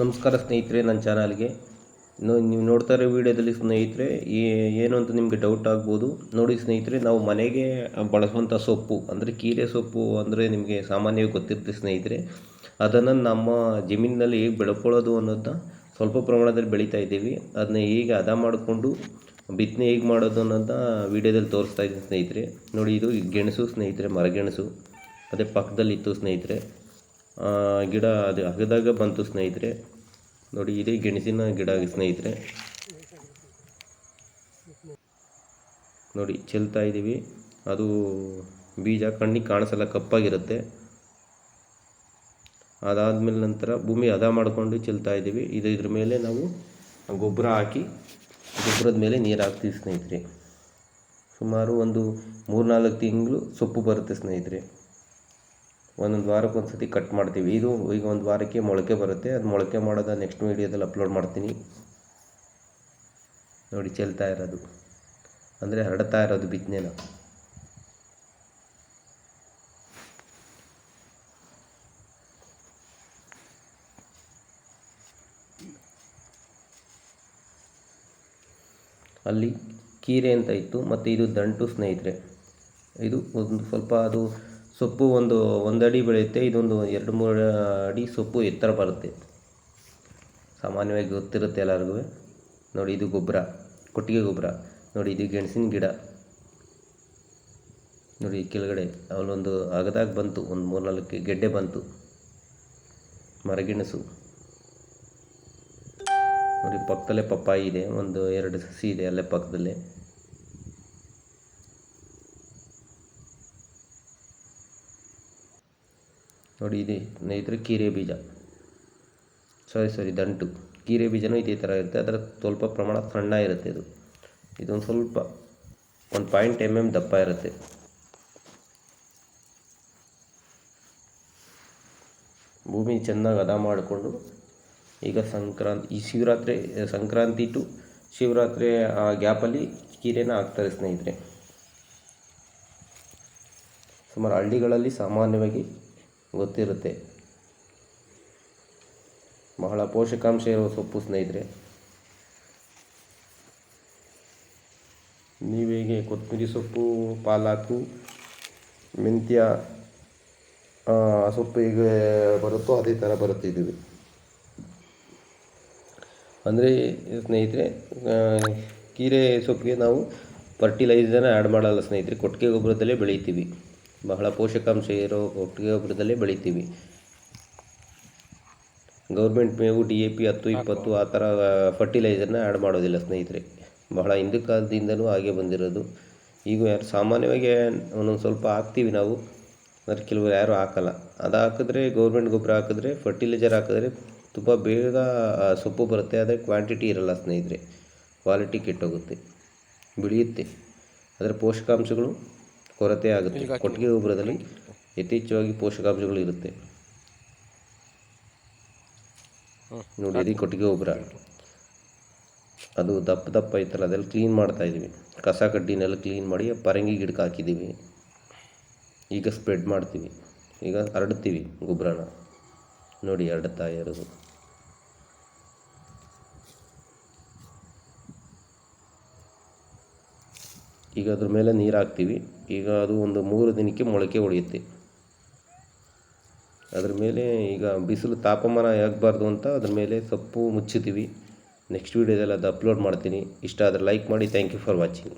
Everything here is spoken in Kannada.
ನಮಸ್ಕಾರ ಸ್ನೇಹಿತರೆ, ನನ್ನ ಚಾನಲ್ಗೆ. ನೀವು ನೋಡ್ತಾ ಇರೋ ವಿಡಿಯೋದಲ್ಲಿ ಸ್ನೇಹಿತರೆ ಏನು ಅಂತ ನಿಮಗೆ ಡೌಟ್ ಆಗ್ಬೋದು. ನೋಡಿ ಸ್ನೇಹಿತರೆ, ನಾವು ಮನೆಗೆ ಬಳಸುವಂಥ ಸೊಪ್ಪು, ಅಂದರೆ ಕೀರೆ ಸೊಪ್ಪು ಅಂದರೆ ನಿಮಗೆ ಸಾಮಾನ್ಯವಾಗಿ ಗೊತ್ತಿರುತ್ತೆ ಸ್ನೇಹಿತರೆ. ಅದನ್ನು ನಮ್ಮ ಜಮೀನಿನಲ್ಲಿ ಹೇಗೆ ಬೆಳ್ಕೊಳ್ಳೋದು ಅನ್ನೋದನ್ನ ಸ್ವಲ್ಪ ಪ್ರಮಾಣದಲ್ಲಿ ಬೆಳೀತಾ ಇದ್ದೀವಿ. ಅದನ್ನ ಹೇಗೆ ಹದ ಮಾಡಿಕೊಂಡು ಬಿತ್ತನೆ ಹೇಗೆ ಮಾಡೋದು ಅನ್ನೋದನ್ನ ವಿಡಿಯೋದಲ್ಲಿ ತೋರಿಸ್ತಾ ಇದ್ದೀನಿ ಸ್ನೇಹಿತರೆ. ನೋಡಿ, ಇದು ಗೆಣಸು ಸ್ನೇಹಿತರೆ, ಮರಗೆಣಸು. ಅದೇ ಪಕ್ಕದಲ್ಲಿತ್ತು ಸ್ನೇಹಿತರೆ. ಗಿಡ ಅದು ಅಗದಾಗ ಬಂತು ಸ್ನೇಹಿತರೆ. ನೋಡಿ, ಇದೇ ಗೆಣಸಿನ ಗಿಡ ಸ್ನೇಹಿತರೆ. ನೋಡಿ, ಚೆಲ್ತಾ ಇದ್ದೀವಿ. ಅದು ಬೀಜ ಕಣ್ಣಿಗೆ ಕಾಣಿಸಲ್ಲ, ಕಪ್ಪಾಗಿರುತ್ತೆ. ಅದಾದಮೇಲೆ ನಂತರ ಭೂಮಿ ಹದ ಮಾಡಿಕೊಂಡು ಚೆಲ್ತಾ ಇದ್ದೀವಿ. ಇದು ಇದ್ರ ಮೇಲೆ ನಾವು ಗೊಬ್ಬರ ಹಾಕಿ, ಗೊಬ್ಬರದ ಮೇಲೆ ನೀರು ಹಾಕ್ತೀವಿ ಸ್ನೇಹಿತರೆ. ಸುಮಾರು ಒಂದು ಮೂರ್ನಾಲ್ಕು ತಿಂಗಳು ಸೊಪ್ಪು ಬರುತ್ತೆ ಸ್ನೇಹಿತರೆ. ಒಂದೊಂದು ವಾರಕ್ಕೆ ಒಂದು ಸತಿ ಕಟ್ ಮಾಡ್ತೀವಿ. ಇದು ಈಗ ಒಂದು ವಾರಕ್ಕೆ ಮೊಳಕೆ ಬರುತ್ತೆ. ಅದು ಮೊಳಕೆ ಮಾಡೋದ ನೆಕ್ಸ್ಟ್ ವೀಡಿಯೋದಲ್ಲಿ ಅಪ್ಲೋಡ್ ಮಾಡ್ತೀನಿ. ನೋಡಿ ಚೆಲ್ತಾ ಇರೋದು. ಅಂದರೆ ಹರಡ್ತಾ ಇರೋದು ಬಿತ್ತನೆನ ಅಲ್ಲಿ ಕೀರೆ ಅಂತ ಇತ್ತು. ಮತ್ತು ಇದು ದಂಟು ಸ್ನೇಹಿತರೆ. ಇದು ಒಂದು ಸ್ವಲ್ಪ ಅದು ಸೊಪ್ಪು ಒಂದು ಒಂದು ಅಡಿ ಬೆಳೆಯುತ್ತೆ, ಇದೊಂದು ಎರಡು ಮೂರು ಅಡಿ ಸೊಪ್ಪು ಎತ್ತರ ಬರುತ್ತೆ. ಸಾಮಾನ್ಯವಾಗಿ ಗೊತ್ತಿರುತ್ತೆ ಎಲ್ಲರಿಗೂ. ನೋಡಿ ಇದು ಗೊಬ್ಬರ, ಕೊಟ್ಟಿಗೆ ಗೊಬ್ಬರ. ನೋಡಿ ಇದು ಗೆಣಸಿನ ಗಿಡ. ನೋಡಿ ಕೆಳಗಡೆ ಅವಳೊಂದು ಅಗದಾಗ ಬಂತು, ಒಂದು ಮೂರ್ನಾಲ್ಕು ಗೆಡ್ಡೆ ಬಂತು. ಮರಗೆಣಸು. ನೋಡಿ ಪಕ್ಕದಲ್ಲೇ ಪಪ್ಪಾಯಿ ಇದೆ, ಒಂದು ಎರಡು ಸಸಿ ಇದೆ ಅಲ್ಲೇ ಪಕ್ಕದಲ್ಲೇ. ನೋಡಿ, ಇದೆ. ಇದ್ರ ಕೀರೆ ಬೀಜ. ಸಾರಿ ಸಾರಿ ದಂಟು. ಕೀರೆ ಬೀಜನೂ ಇದೇ ಥರ ಇರುತ್ತೆ. ಅದರ ಸ್ವಲ್ಪ ಪ್ರಮಾಣ ಸಣ್ಣ ಇರುತ್ತೆ ಇದು. ಇದೊಂದು ಸ್ವಲ್ಪ ಒಂದು ಪಾಯಿಂಟ್ ಎಂ ಎಂ ದಪ್ಪ ಇರುತ್ತೆ. ಭೂಮಿ ಚೆನ್ನಾಗಿ ಹದ ಮಾಡಿಕೊಂಡು ಈಗ ಸಂಕ್ರಾಂತಿ, ಈ ಶಿವರಾತ್ರಿ, ಸಂಕ್ರಾಂತಿ ಟು ಶಿವರಾತ್ರಿ, ಆ ಗ್ಯಾಪಲ್ಲಿ ಕೀರೆನ ಹಾಕ್ತಾರೆ ಸ್ನೇಹಿತರೆ. ಸುಮಾರು ಹಳ್ಳಿಗಳಲ್ಲಿ ಸಾಮಾನ್ಯವಾಗಿ ಗೊತ್ತಿರುತ್ತೆ. ಬಹಳ ಪೋಷಕಾಂಶ ಇರುವ ಸೊಪ್ಪು ಸ್ನೇಹಿತರೆ. ನೀವು ಹೇಗೆ ಕೊತ್ತಂಬರಿ ಸೊಪ್ಪು, ಪಾಲಾಕು, ಮೆಂತ್ಯ ಸೊಪ್ಪು ಈಗ ಬರುತ್ತೋ ಅದೇ ಥರ ಬರುತ್ತಿದ್ದೀವಿ ಅಂದರೆ ಸ್ನೇಹಿತರೆ ಕೀರೆ ಸೊಪ್ಪಿಗೆ ನಾವು ಫರ್ಟಿಲೈಸರ್ನ ಆ್ಯಡ್ ಮಾಡಲ್ಲ ಸ್ನೇಹಿತರೆ, ಕೊಟ್ಟಿಗೆ ಗೊಬ್ಬರದಲ್ಲೇ ಬೆಳಿತೀವಿ ಬಹಳ ಪೋಷಕಾಂಶ ಇರೋ ಒಟ್ಟಿಗೆ ಗೊಬ್ಬರದಲ್ಲೇ ಬೆಳಿತೀವಿ. ಗೌರ್ಮೆಂಟ್ ಮೇವು, ಡಿ ಎ ಪಿ ಹತ್ತು, ಇಪ್ಪತ್ತು ಆ ಥರ ಫರ್ಟಿಲೈಸರ್ನ ಆ್ಯಡ್ ಮಾಡೋದಿಲ್ಲ ಸ್ನೇಹಿತರೆ. ಬಹಳ ಹಿಂದಿನ ಕಾಲದಿಂದಲೂ ಹಾಗೆ ಬಂದಿರೋದು. ಈಗ ಯಾರು ಸಾಮಾನ್ಯವಾಗಿ ಒಂದೊಂದು ಸ್ವಲ್ಪ ಹಾಕ್ತೀವಿ ನಾವು. ಆದರೆ ಕೆಲವರು ಯಾರು ಹಾಕಲ್ಲ. ಅದು ಹಾಕಿದ್ರೆ ಗೌರ್ಮೆಂಟ್ ಗೊಬ್ಬರ ಹಾಕಿದ್ರೆ ಫರ್ಟಿಲೈಸರ್ ಹಾಕಿದ್ರೆ ತುಂಬ ಬೇಗ ಸೊಪ್ಪು ಬರುತ್ತೆ. ಆದರೆ ಕ್ವಾಂಟಿಟಿ ಇರಲ್ಲ ಸ್ನೇಹಿತರೆ. ಕ್ವಾಲಿಟಿ ಕೆಟ್ಟೋಗುತ್ತೆ. ಬೆಳೆಯುತ್ತೆ. ಅದರ ಪೋಷಕಾಂಶಗಳು ಕೊರತೆ ಆಗುತ್ತೆ. ಕೊಟ್ಟಿಗೆ ಗೊಬ್ಬರದಲ್ಲಿ ಯಥೇಚ್ಛವಾಗಿ ಪೋಷಕಾಂಶಗಳು ಇರುತ್ತೆ. ನೋಡಿ ಇದು ಕೊಟ್ಟಿಗೆ ಗೊಬ್ಬರ. ಅದು ದಪ್ಪ ದಪ್ಪ ಐತಲ್ಲ ಅದೆಲ್ಲ ಕ್ಲೀನ್ ಮಾಡ್ತಾ ಇದ್ದೀವಿ. ಕಸ ಕಡ್ಡಿನೆಲ್ಲ ಕ್ಲೀನ್ ಮಾಡಿ ಪರಂಗಿ ಗಿಡಕ್ಕೆ ಹಾಕಿದ್ದೀವಿ. ಈಗ ಸ್ಪ್ರೆಡ್ ಮಾಡ್ತೀವಿ. ಈಗ ಹರಡ್ತೀವಿ ಗೊಬ್ಬರನ. ನೋಡಿ ಹರಡ್ತಾ ಇರೋದು ಈಗ ಅದ್ರ ಮೇಲೆ ನೀರು ಹಾಕ್ತೀವಿ. ಈಗ ಅದು ಒಂದು ಮೂರು ದಿನಕ್ಕೆ ಮೊಳಕೆ ಹೊಡೆಯುತ್ತೆ ಅದ್ರ ಮೇಲೆ ಈಗ ಬಿಸಿಲು ತಾಪಮಾನ ಆಗಬಾರ್ದು ಅಂತ ಅದ್ರ ಮೇಲೆ ಸೊಪ್ಪು ಮುಚ್ಚುತ್ತೀವಿ. ನೆಕ್ಸ್ಟ್ ವೀಡಿಯೋದಲ್ಲಿ ಅದು ಅಪ್ಲೋಡ್ ಮಾಡ್ತೀನಿ. ಇಷ್ಟ ಆದರೆ ಲೈಕ್ ಮಾಡಿ. Thank you for watching